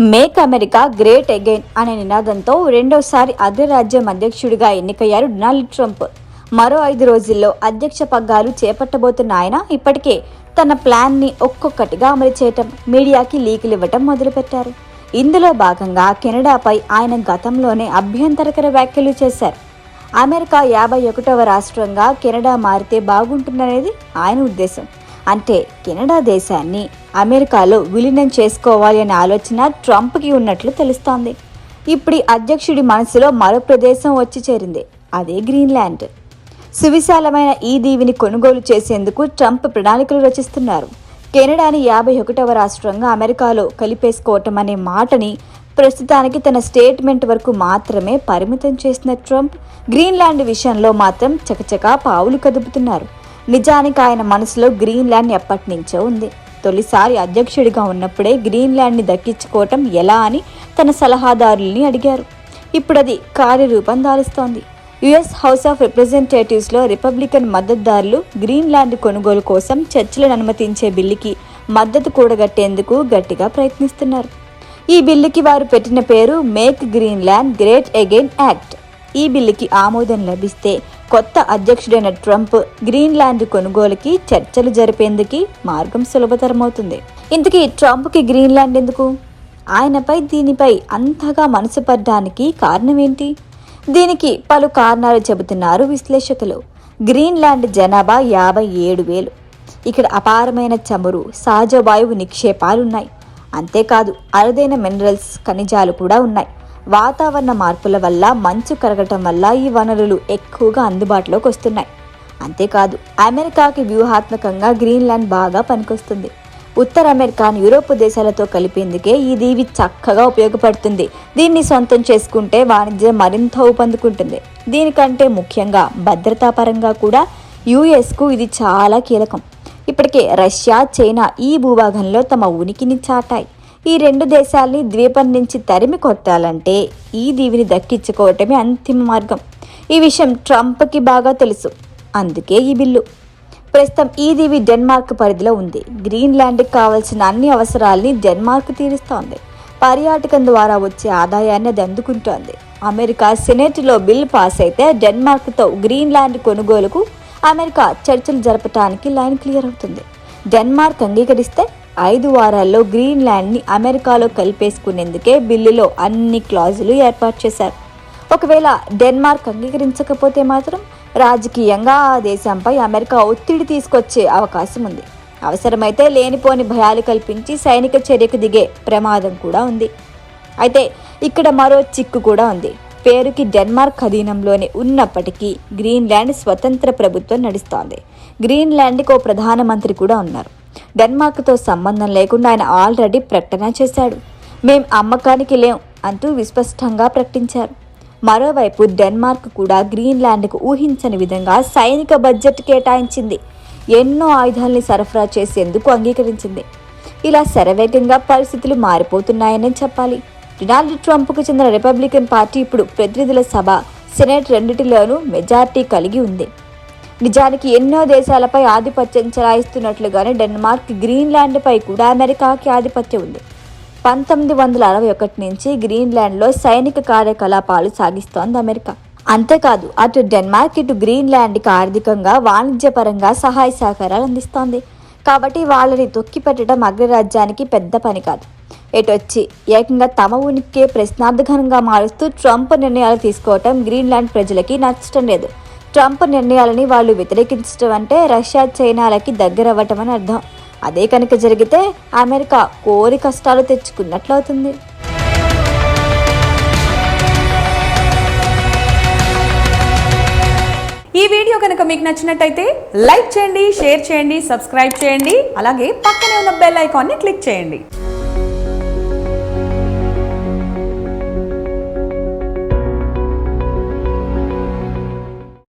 Make America great again అనే నినాదంతో రెండోసారి రాజ్యం అధ్యక్షుడిగా ఎన్నికయ్యారు డొనాల్డ్ ట్రంప్. మరో ఐదు రోజుల్లో అధ్యక్ష పగ్గాలు చేపట్టబోతున్న ఆయన ఇప్పటికే తన ప్లాన్ని ఒక్కొక్కటిగా అమలు చేయటం మీడియాకి లీకులు ఇవ్వటం మొదలుపెట్టారు. ఇందులో భాగంగా కెనడాపై ఆయన గతంలోనే అభ్యంతరకర వ్యాఖ్యలు చేశారు. అమెరికా యాభై ఒకటవ రాష్ట్రంగా కెనడా మారితే బాగుంటుందనేది ఆయన ఉద్దేశం. అంటే కెనడా దేశాన్ని అమెరికాలో విలీనం చేసుకోవాలి అనే ఆలోచన ట్రంప్కి ఉన్నట్లు తెలుస్తోంది. ఇప్పుడు అధ్యక్షుడి మనసులో మరో ప్రదేశం వచ్చి చేరింది అదే గ్రీన్లాండ్. సువిశాలమైన ఈ దీవిని కొనుగోలు చేసేందుకు ట్రంప్ ప్రణాళికలు రచిస్తున్నారు. కెనడాని యాభై ఒకటవ రాష్ట్రంగా అమెరికాలో కలిపేసుకోవటం అనే మాటని ప్రస్తుతానికి తన స్టేట్మెంట్ వరకు మాత్రమే పరిమితం చేసిన ట్రంప్ గ్రీన్లాండ్ విషయంలో మాత్రం చకచకా పావులు కదుపుతున్నారు. నిజానికి ఆయన మనసులో గ్రీన్లాండ్ ఎప్పటి నుంచో ఉంది. తొలిసారి అధ్యక్షుడిగా ఉన్నప్పుడే గ్రీన్లాండ్ని దక్కించుకోవటం ఎలా అని తన సలహాదారుల్ని అడిగారు. ఇప్పుడు అది కార్యరూపం దాలుస్తోంది యుఎస్ హౌస్ ఆఫ్ రిప్రజెంటేటివ్స్లో రిపబ్లికన్ మద్దతుదారులు గ్రీన్లాండ్ కొనుగోలు కోసం చర్చలను అనుమతించే బిల్లుకి మద్దతు కూడగట్టేందుకు గట్టిగా ప్రయత్నిస్తున్నారు. ఈ బిల్లుకి వారు పెట్టిన పేరు make Greenland great again act. ఈ బిల్లుకి ఆమోదం లభిస్తే కొత్త అధ్యక్షుడైన ట్రంప్ గ్రీన్లాండ్ కొనుగోలుకి చర్చలు జరిపేందుకు మార్గం సులభతరమవుతుంది. ఇంతకీ ట్రంప్కి గ్రీన్లాండ్ ఎందుకు? ఆయనపై దీనిపై అంతగా మనసు పడ్డానికి కారణం ఏంటి దీనికి పలు కారణాలు చెబుతున్నారు విశ్లేషకులు. గ్రీన్లాండ్ జనాభా యాభై ఏడు వేలు. ఇక్కడ అపారమైన చమురు సహజ వాయువు నిక్షేపాలున్నాయి. అంతేకాదు అరుదైన మినరల్స్ ఖనిజాలు కూడా ఉన్నాయి. వాతావరణ మార్పుల వల్ల మంచు కరగటం వల్ల ఈ వనరులు ఎక్కువగా అందుబాటులోకి వస్తున్నాయి. అంతేకాదు అమెరికాకి వ్యూహాత్మకంగా గ్రీన్లాండ్ బాగా పనికొస్తుంది. ఉత్తర అమెరికాను యూరోప్ దేశాలతో కలిపేందుకే ఈ దీవి చక్కగా ఉపయోగపడుతుంది. దీన్ని సొంతం చేసుకుంటే వాణిజ్యం మరింత ఊపందుకుంటుంది. దీనికంటే ముఖ్యంగా భద్రతాపరంగా కూడా యుఎస్కు ఇది చాలా కీలకం. ఇప్పటికే రష్యా చైనా ఈ భూభాగంలో తమ ఉనికిని చాటాయి. ఈ రెండు దేశాల్ని ద్వీపం నుంచి తరిమి కొట్టాలంటే ఈ దీవిని దక్కించుకోవటమే అంతిమ మార్గం. ఈ విషయం ట్రంప్కి బాగా తెలుసు. అందుకే ఈ బిల్లు. ప్రస్తుతం ఈ దీవి డెన్మార్క్ పరిధిలో ఉంది. గ్రీన్లాండ్కి కావాల్సిన అన్ని అవసరాల్ని డెన్మార్క్ తీరుస్తోంది. పర్యాటకం ద్వారా వచ్చే ఆదాయాన్ని అది అందుకుంటోంది. అమెరికా సెనేట్లో బిల్ పాస్ అయితే డెన్మార్క్తో గ్రీన్లాండ్ కొనుగోలుకు అమెరికా చర్చలు జరపడానికి లైన్ క్లియర్ అవుతుంది. డెన్మార్క్ అంగీకరిస్తే ఐదు వారాల్లో గ్రీన్లాండ్ని అమెరికాలో కలిపేసుకునేందుకే బిల్లులో అన్ని క్లాజులు ఏర్పాటు చేశారు. ఒకవేళ డెన్మార్క్ అంగీకరించకపోతే మాత్రం రాజకీయంగా ఆ దేశంపై అమెరికా ఒత్తిడి తీసుకొచ్చే అవకాశం ఉంది. అవసరమైతే లేనిపోని భయాలు కల్పించి సైనిక చర్యకు దిగే ప్రమాదం కూడా ఉంది. అయితే ఇక్కడ మరో చిక్కు కూడా ఉంది. పేరుకి డెన్మార్క్ అధీనంలోనే ఉన్నప్పటికీ గ్రీన్లాండ్ స్వతంత్ర ప్రభుత్వం నడుస్తోంది. గ్రీన్లాండ్కి ఓ ప్రధానమంత్రి కూడా ఉన్నారు. డెన్మార్క్తో సంబంధం లేకుండా ఆయన ఆల్రెడీ ప్రకటన చేశాడు. మేం అమ్మకానికి లేం అంటూ విస్పష్టంగా ప్రకటించారు. మరోవైపు డెన్మార్క్ కూడా గ్రీన్లాండ్కు ఊహించని విధంగా సైనిక బడ్జెట్ కేటాయించింది. ఎన్నో ఆయుధాల్ని సరఫరా చేసేందుకు అంగీకరించింది. ఇలా శరవేగంగా పరిస్థితులు మారిపోతున్నాయని చెప్పాలి. డొనాల్డ్ ట్రంప్కు చెందిన రిపబ్లికన్ పార్టీ ఇప్పుడు ప్రతినిధుల సభ సెనేట్ రెండిటిలోనూ మెజార్టీ కలిగి ఉంది. నిజానికి ఎన్నో దేశాలపై ఆధిపత్యం చెలాయిస్తున్నట్లుగానే డెన్మార్క్ గ్రీన్లాండ్పై కూడా అమెరికాకి ఆధిపత్యం ఉంది. పంతొమ్మిది వందల అరవై ఒకటి నుంచి గ్రీన్లాండ్లో సైనిక కార్యకలాపాలు సాగిస్తోంది అమెరికా. అంతేకాదు అటు డెన్మార్క్ ఇటు గ్రీన్లాండ్కి ఆర్థికంగా వాణిజ్యపరంగా సహాయ సహకారాలు అందిస్తోంది. కాబట్టి వాళ్ళని తొక్కిపెట్టడం అగ్రరాజ్యానికి పెద్ద పని కాదు. ఎటొచ్చి ఏకంగా తమ ఉనికికే ప్రశ్నార్థకంగా మారుస్తూ ట్రంప్ నిర్ణయాలు తీసుకోవటం గ్రీన్లాండ్ ప్రజలకి నచ్చటం లేదు. ట్రంప్ నిర్ణయాలని వాళ్ళు వ్యతిరేకించడం అంటే రష్యా చైనాలకి దగ్గరవ్వటం అని అర్థం. అదే కనుక జరిగితే అమెరికా కోరి కష్టాలు తెచ్చుకున్నట్లవుతుంది ఈ వీడియో కనుక మీకు నచ్చినట్టయితే లైక్ చేయండి షేర్ చేయండి సబ్స్క్రైబ్ చేయండి అలాగే పక్కనే ఉన్న బెల్ ఐకాన్ని క్లిక్ చేయండి.